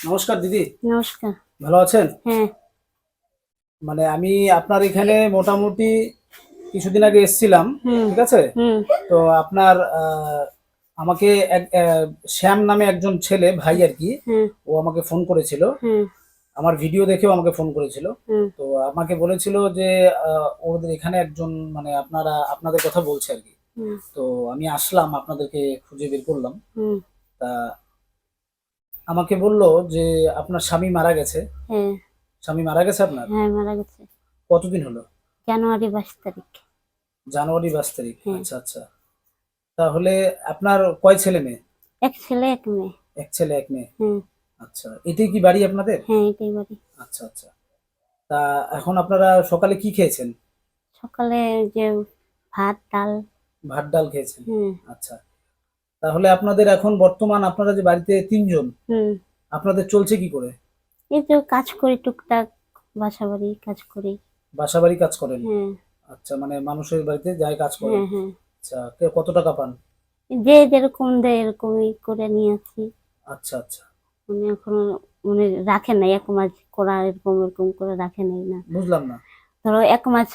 নমস্কার দিদি। নমস্কার। ভালো আছেন? হ্যাঁ। মানে আমি আপনার এখানে মোটামুটি কিছুদিন আগে এসেছিলাম ঠিক আছে? তো আপনার আমাকে শ্যাম নামে একজন ছেলে ভাই আর কি ও আমাকে ফোন করেছিল। আমার ভিডিও দেখেও আমাকে ফোন করেছিল। তো আমাকে বলেছিল যে ওদের এখানে একজন মানে আপনারা আপনাদের কথা বলছে আর কি। তো আমি আসলাম আপনাদেরকে খুঁজে বের করলাম। তা আমাকে বলল যে আপনার স্বামী মারা গেছে। হ্যাঁ। স্বামী মারা গেছে আপনার? হ্যাঁ মারা গেছে। কতদিন হলো? জানুয়ারি বাইশ তারিখ। জানুয়ারি বাইশ তারিখ হুম। আচ্ছা আচ্ছা। তাহলে আপনার কয় ছেলে মেয়ে? এক ছেলে এক মেয়ে। এক ছেলে এক মেয়ে? হুম আচ্ছা এটাই কি বাড়ি আপনাদের? হ্যাঁ এটাই বাড়ি। আচ্ছা আচ্ছা। তা এখন আপনারা সকালে কি খেয়েছেন? সকালে যে ভাত ডাল। ভাত ডাল খেয়েছেন। হুম আচ্ছা। তাহলে আপনাদের এখন বর্তমান আপনারা যে বাড়িতে তিনজন হুম। আপনাদের চলছে কি করে? এই তো কাজ করি টুকটাক বাসা বাড়ি কাজ করি। বাসা বাড়ি কাজ করেন? আচ্ছা মানে মানুষের বাড়িতে যাই কাজ করেন আচ্ছা কে কত টাকা পান? যে যেরকম দেয় এরকমই করে নিয়ে আসি। আচ্ছা আচ্ছা। উনি এখনও উনি রাখেন নাই এক মাস করা এরকম এরকম করে রাখে নাই না। বুঝলাম না। ধরো এক মাস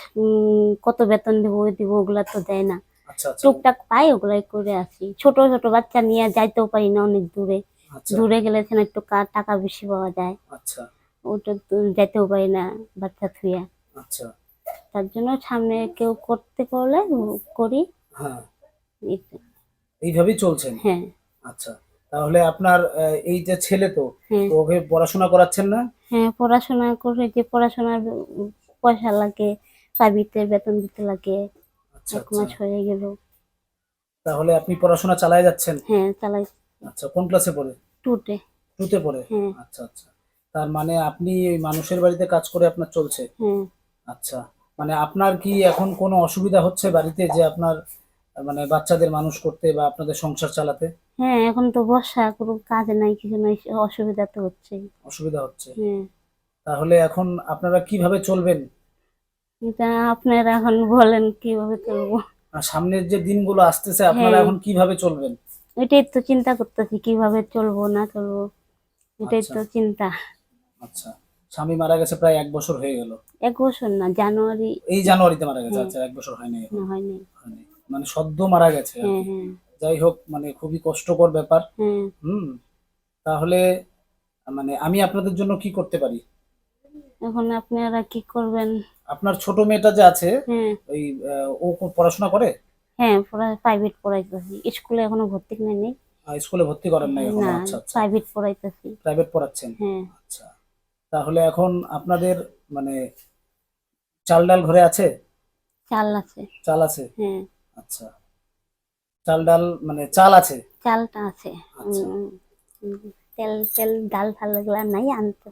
কত বেতন দিব দিব ওগুলা তো দেয় না। টুকটাক পাই ওগুলাই করে আসি। ছোট ছোট বাচ্চা নিয়ে যাইতেও পারি না অনেক দূরে। আচ্ছা। দূরে গেলে সেখানে একটু টাকা বেশি পাওয়া যায়। আচ্ছা। ওটা যাইতেও পারি না বাচ্চা থুয়া আচ্ছা। তার জন্য সামনে কেউ করতে করলে করি। হ্যাঁ। এইভাবেই চলছেন হ্যাঁ। আচ্ছা। তাহলে আপনার এই যে ছেলে তো হ্যাঁ। তো ওকে পড়াশোনা করাচ্ছেন না? হ্যাঁ পড়াশোনা করে যে পড়াশোনার পয়সা লাগে প্রাইভেটের বেতন দিতে লাগে আচ্ছা এক মাস আচ্ছা। হয়ে গেল। তাহলে আপনি পড়াশোনা চালায় যাচ্ছেন? হ্যাঁ চালাই। আচ্ছা কোন ক্লাসে পড়ে? টুটে টুতে পড়ে? হ্যাঁ। আচ্ছা আচ্ছা। তার মানে আপনি ওই মানুষের বাড়িতে কাজ করে আপনার চলছে? হ্যাঁ। আচ্ছা মানে আপনার কি এখন কোনো অসুবিধা হচ্ছে বাড়িতে যে আপনার মানে বাচ্চাদের মানুষ করতে বা আপনাদের সংসার চালাতে? হ্যাঁ এখন তো বর্ষা কোনো কাজ নাই কিছু নাই অসুবিধা তো হচ্ছে অসুবিধা হচ্ছে। হ্যাঁ। তাহলে এখন আপনারা কীভাবে চলবেন? এটা আপনারা এখন বলেন কীভাবে চলবো? আর সামনের যে দিনগুলো আসতেছে আপনারা হ্যাঁ। এখন কীভাবে চলবেন? এটাই তো চিন্তা করতেছি কীভাবে চলবো না চলবো। এটাই আচ্ছা। তো চিন্তা। আচ্ছা। স্বামী মারা গেছে প্রায় এক বছর হয়ে গেল। এক বছর না জানুয়ারি। এই জানুয়ারিতে মারা গেছে। আচ্ছা এক বছর হয়নি হয়নি। মানে সদ্য মারা গেছে হ্যাঁ। হ্যাঁ। যাই হোক মানে খুবই কষ্টকর ব্যাপার। হুম। তাহলে মানে আমি আপনাদের জন্য কি করতে পারি? এখন আপনারা কি করবেন? আপনার ছোট মেয়েটা যে আছে হ্যাঁ ওই আহ, ও কো- পড়াশোনা করে? হ্যাঁ প্রাইভেট পড়াইতেছি। স্কুলে এখনও ভর্তি নাই নেই। আহ, স্কুলে ভর্তি করেন নাই এখন? না আচ্ছা আচ্ছা। প্রাইভেট পড়াইতেছি। প্রাইভেট পড়াচ্ছেন? হ্যাঁ। আচ্ছা। তাহলে এখন আপনাদের মানে চাল ডাল ঘরে আছে? চাল আছে। চাল আছে? হ্যাঁ। আচ্ছা। চাল ডাল মানে চাল আছে? চালটা আছে। আচ্ছা। উম, উম, তেল তেল ডাল ফাল এগুলা নাই আনতে।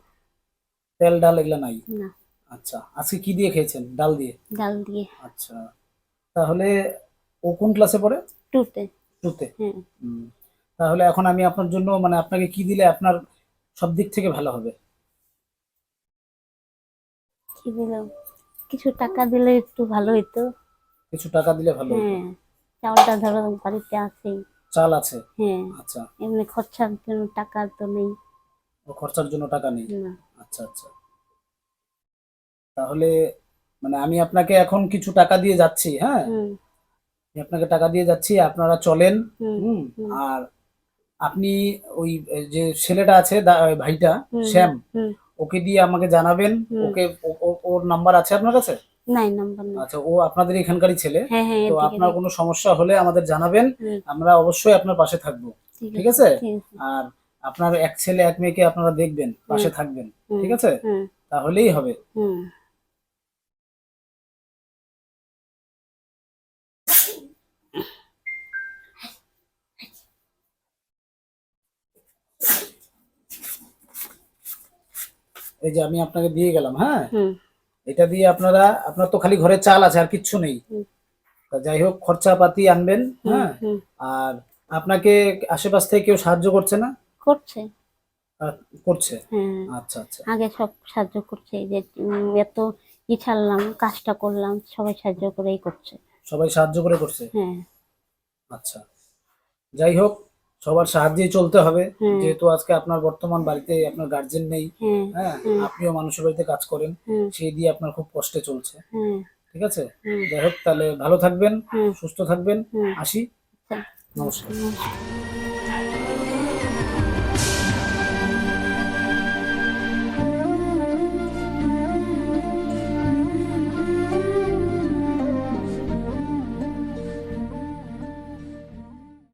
তেল ডাল এগুলা নাই? না। আচ্ছা আজকে কি দিয়ে খেয়েছেন? ডাল দিয়ে? ডাল দিয়ে। আচ্ছা তাহলে ও কোন ক্লাসে পড়ে? টুতে। টুতে? হ্যাঁ। তাহলে এখন আমি আপনার জন্য মানে আপনাকে কি দিলে আপনার সব দিক থেকে ভালো হবে? কি দিল কিছু টাকা দিলে একটু ভালো হইতো। কিছু টাকা দিলে ভালো হতো। হ্যাঁ চাউলটা ধরো বাড়িতে আছে। চাল আছে? হ্যাঁ। আচ্ছা। এমনি খরচার জন্য টাকা তো নেই। ও খরচার জন্য টাকা নেই? না। আচ্ছা আচ্ছা। তাহলে মানে আমি আপনাকে এখন কিছু টাকা দিয়ে যাচ্ছি হ্যাঁ? আমি আপনাকে টাকা দিয়ে যাচ্ছি আপনারা চলেন হুম। আর আপনি ওই যে ছেলেটা আছে ভাইটা শ্যাম ওকে দিয়ে আমাকে জানাবেন ওকে ওর নাম্বার আছে আপনার কাছে? নাই নাম্বার আচ্ছা ও আপনাদের এখানকারই ছেলে হ্যাঁ হ্যাঁ তো আপনার কোনো সমস্যা হলে আমাদের জানাবেন আমরা অবশ্যই আপনার পাশে থাকব ঠিক আছে আর আপনার এক ছেলে এক মেয়েকে আপনারা দেখবেন পাশে থাকবেন ঠিক আছে? তাহলেই হবে। এই যে আমি আপনাকে দিয়ে গেলাম হ্যাঁ? এটা দিয়ে আপনারা আপনার তো খালি ঘরে চাল আছে আর কিচ্ছু নেই। যাই হোক খরচাপাতি আনবেন হ্যাঁ? আর আপনাকে আশেপাশ থেকে কেউ সাহায্য করছে না? করছে। করছে? হ্যাঁ। আচ্ছা আচ্ছা। আগে সব সাহায্য করছে যে এত ই ছাড়লাম কাজটা করলাম সবাই সাহায্য করেই করছে। সবাই সাহায্য করে করছে? হ্যাঁ। আচ্ছা। যাই হোক সবার সাহায্যেই চলতে হবে। যেহেতু আজকে আপনার বর্তমান বাড়িতে আপনার গার্জেন নেই হ্যাঁ হ্যাঁ আপনিও মানুষের বাড়িতে কাজ করেন সেই দিয়ে আপনার খুব কষ্টে চলছে। ঠিক আছে? যাই হোক তাহলে ভালো থাকবেন সুস্থ থাকবেন আসি। নমস্কার। নমস্কার।